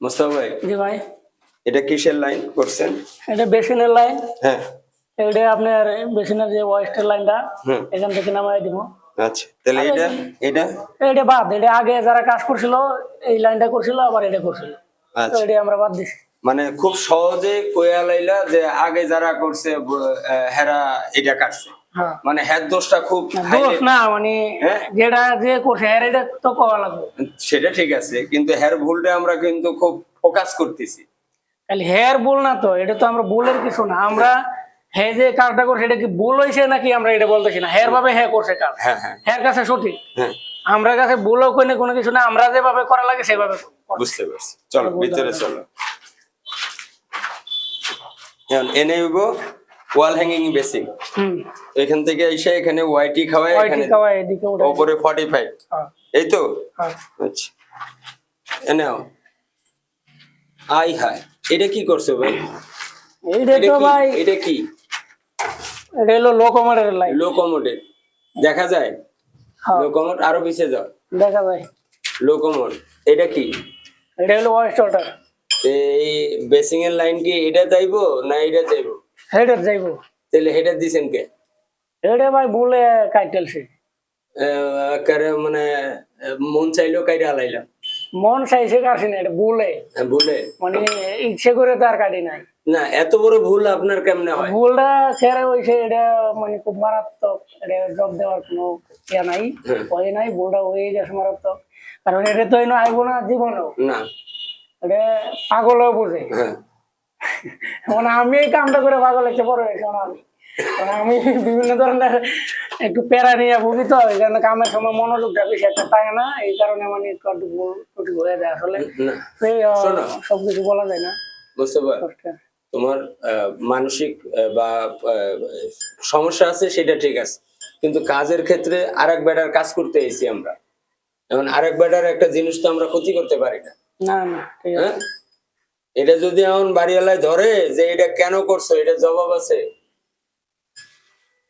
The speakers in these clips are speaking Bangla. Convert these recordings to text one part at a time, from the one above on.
মোস্তফা ভাই জি ভাই। এটা কিসের লাইন করছেন? এটা বেসিনের লাইন হ্যাঁ। এটা আপনার বেসিনের যে ওয়েস্টের লাইনটা এখান থেকে নামাই দিব। আচ্ছা তাহলে এটা এটা? এটা বাদ এটা আগে যারা কাজ করছিল এই লাইনটা করছিল আবার এটা করছিল। আচ্ছা। এটা আমরা বাদ দিছি। মানে খুব সহজে কইয়া লাইলা যে আগে যারা করছে হেরা এটা কাটছে। মানে হ্যার দোষটা খুব দোষ না মানে হ্যাঁ? যেটা যে করছে এর এটা তো কওয়া লাগবে। সেটা ঠিক আছে কিন্তু হের ভুলটা আমরা কিন্তু খুব ফোকাস করতেছি। খালি হেয়ার ভুল না তো এটা তো আমরা ভুলের কিছু না। আমরা হে যে কাজটা করছে এটা কি ভুল হয়েছে নাকি আমরা এটা বলতেছি না? হেয়ার ভাবে হ্যাঁ করছে কাজ। হ্যাঁ হ্যাঁ। হেয়ার কাছে সঠিক। হ্যাঁ। আমরা কাছে ভুলও কোনো কোনো কিছু না আমরা যেভাবে করা লাগে সেভাবে বুঝতে পারছি। চলো ভিতরে চলো। এনে ওয়াল হ্যাঙ্গিং বেসিং এখান থেকে এসে এখানে ওয়াইটি খাওয়ায় এখানে ওপরে ফর্টি ফাইভ হ্যাঁ, এই তো? হ্যাঁ। আচ্ছা। এনেও আই হাই এটা কি করছ ভাই? এইটা তো ভাই এটা কি? এটা হলো লোকোমোটিভ দেখা যায়? হ্যাঁ। লোকোমোট আরও পিছিয়ে যাও। দেখা যায়। লোকোমোট এটা কি? এটা হলো ওয়েস্ট ওয়াটার এই বেসিং এর লাইন কি এটা যাইবো না এটা যাইবো হেডের যাইবো। তাহলে হেডার দিছেন কে? এটা ভাই ভুলে কাইটেলছে। একেবারে মানে মন চাইলেও কাইটা আলাইলাম মন চাইছে কাছে না এটা ভুলে হ্যাঁ, ভুলে মানে ইচ্ছে করে তার কাটি নাই। না এত বড় ভুল আপনার কেমনে হয়? ভুলটা ছেড়ে হয়েছে এটা মানে খুব মারাত্মক। এটা জব দেওয়ার কোনো ইয়া নাই হ্যাঁ। হয় নাই ভুলটা হয়ে গেছে মারাত্মক। কারণ এটা তো এনে আইব না জীবনেও। না। এটা পাগলও বুঝে। হ্যাঁ। মানে আমি এই কামটা করে পাগল হচ্ছে বড় হয়েছে আমি। আমি বিভিন্ন ধরনের একটু প্যারা নিয়ে ভুগি তো এই জন্য কামের সময় মনোযোগটা বেশি একটা থাকে না এই কারণে মানে একটু ভুল হয়ে যায় আসলে। সবকিছু বলা যায় না। বুঝতে পার তোমার মানসিক বা সমস্যা আছে সেটা ঠিক আছে। কিন্তু কাজের ক্ষেত্রে আরেক বেটার কাজ করতে এসেছি আমরা। এখন আরেক বেটার একটা জিনিস তো আমরা ক্ষতি করতে পারি না। না না এটা যদি এখন বাড়িওয়ালায় ধরে যে এটা কেন করছ এটা জবাব আছে?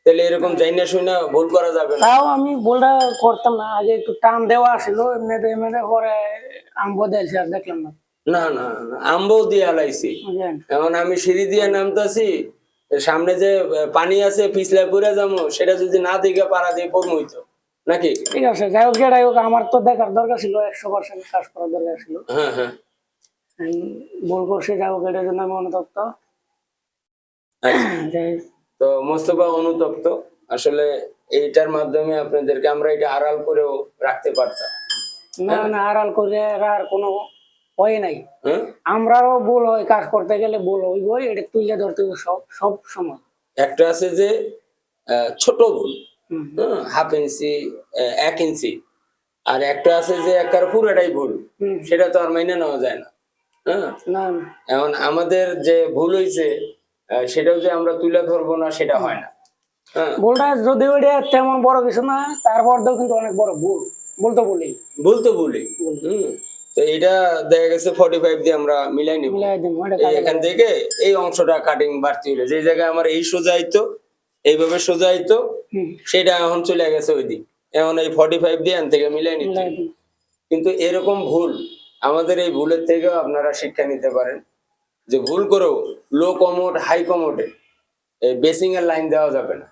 তাহলে এরকম যাই না শুই না ভুল করা যাবে না। তাও আমি ভুলটা করতাম না আগে একটু টান দেওয়া ছিল এমনিতে এমনিতে পরে আম্ব দিয়েছি আর দেখলাম না। না না আম্বও দিয়ে আলাইছি। এখন আমি সিঁড়ি দিয়ে নামতাছি সামনে যে পানি আছে পিছলে পড়ে যাব সেটা যদি না দিকে পারা দিয়ে পড়মই তো নাকি? ঠিক আছে যাই হোক যেটাই হোক আমার তো দেখার দরকার ছিল একশো পার্সেন্ট কাজ করার দরকার ছিল। হ্যাঁ হ্যাঁ। ভুল করছি যাই এটার জন্য আমি অনুতপ্ত। আচ্ছা। তো মোস্তফা অনুতপ্ত। আসলে এইটার মাধ্যমে আপনাদেরকে আমরা এটা আড়াল করেও রাখতে পারতাম। না না আড়াল করে আর কোনো হয় নাই। হ্যাঁ? আমরাও ভুল হয় কাজ করতে গেলে ভুল হইব এটা তুলে ধরতে সব সব সময়। একটা আছে যে ছোট ভুল। হুম। হাফ ইঞ্চি এক ইঞ্চি। আর একটা আছে যে একবার পুরোটাই ভুল। সেটা তো আর মাইনে নেওয়া যায় না। হ্যাঁ এখন আমাদের যে ভুল হয়েছে সেটাও যে আমরা তুলে ধরবো না সেটা হয় না। হ্যাঁ? ভুলটা যদিও এটা তেমন বড় কিছু না তারপরও কিন্তু অনেক বড় ভুল। বলতে বলি তো ভুলই হম। তো এটা দেখা গেছে ফর্টি ফাইভ দিয়ে আমরা মিলাই নিব। এখান থেকে এই অংশটা কাটিং বাড়তি হলো যে জায়গায় আমার এই সোজাইতো এইভাবে সোজাইতো হুম, সেটা এখন চলে গেছে ওই দিক এখন এই ফর্টি ফাইভ দিয়ে এখান থেকে মিলাই নিতে। কিন্তু এরকম ভুল আমাদের এই ভুলের থেকেও আপনারা শিক্ষা নিতে পারেন যে ভুল করেও লো কমোড হাই কমোডে এই বেসিং এর লাইন দেওয়া যাবে না।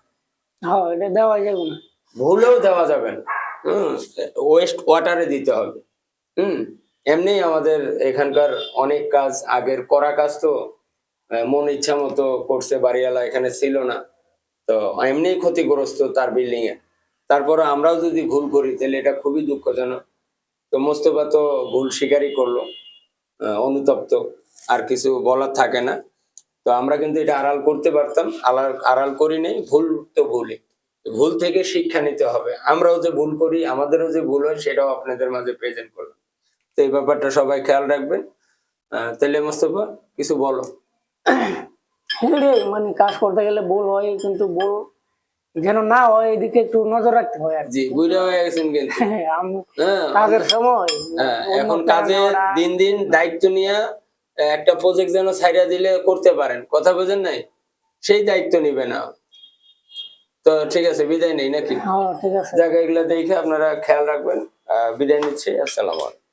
হ্যাঁ এটা দেওয়া যাবে না। ভুলেও দেওয়া যাবে না। হুম ওয়েস্ট ওয়াটারে দিতে হবে। হুম এমনি আমাদের এখানকার অনেক কাজ আগের করা কাজ তো মন ইচ্ছা মতো করছে বাড়িওয়ালা এখানে ছিল না। তো এমনি ক্ষতিগ্রস্ত তার বিল্ডিং এ। তারপরে আমরাও যদি ভুল করি তাহলে এটা খুবই দুঃখজনক। তো মোস্তফা তো ভুল স্বীকারই করল। অনুতপ্ত, আর কিছু বলার থাকে না। তো আমরা কিন্তু এটা আড়াল করতে পারতাম আড়াল আড়াল করি নেই, ভুল তো ভুলই। ভুল থেকে শিক্ষা নিতে হবে। আমরাও যে ভুল করি, আমাদেরও যে ভুল হয়, সেটাও আপনাদের মাঝে প্রেজেন্ট করলাম। তো এই ব্যাপারটা সবাই খেয়াল রাখবেন। তাহলে মোস্তফা, কিছু বলো। এটাই মানে কাজ করতে গেলে ভুল হয়, কিন্তু ভুল যেন না হয় এদিকে একটু নজর রাখতে হয় আর জি বুঝে হয়ে গেছেন কিন্তু। হ্যাঁ কাজের সময় হ্যাঁ, এখন কাজে দিন দিন দায়িত্ব নিয়ে একটা প্রজেক্ট যেন ছাইড়া দিলে করতে পারেন। কথা বোঝেন নাই? সেই দায়িত্ব নিবে না। তো ঠিক আছে বিদায় নেই নাকি? হ্যাঁ ঠিক আছে। জায়গা এগুলো দেখে আপনারা খেয়াল রাখবেন। বিদায় নিচ্ছি আসসালামু আলাইকুম।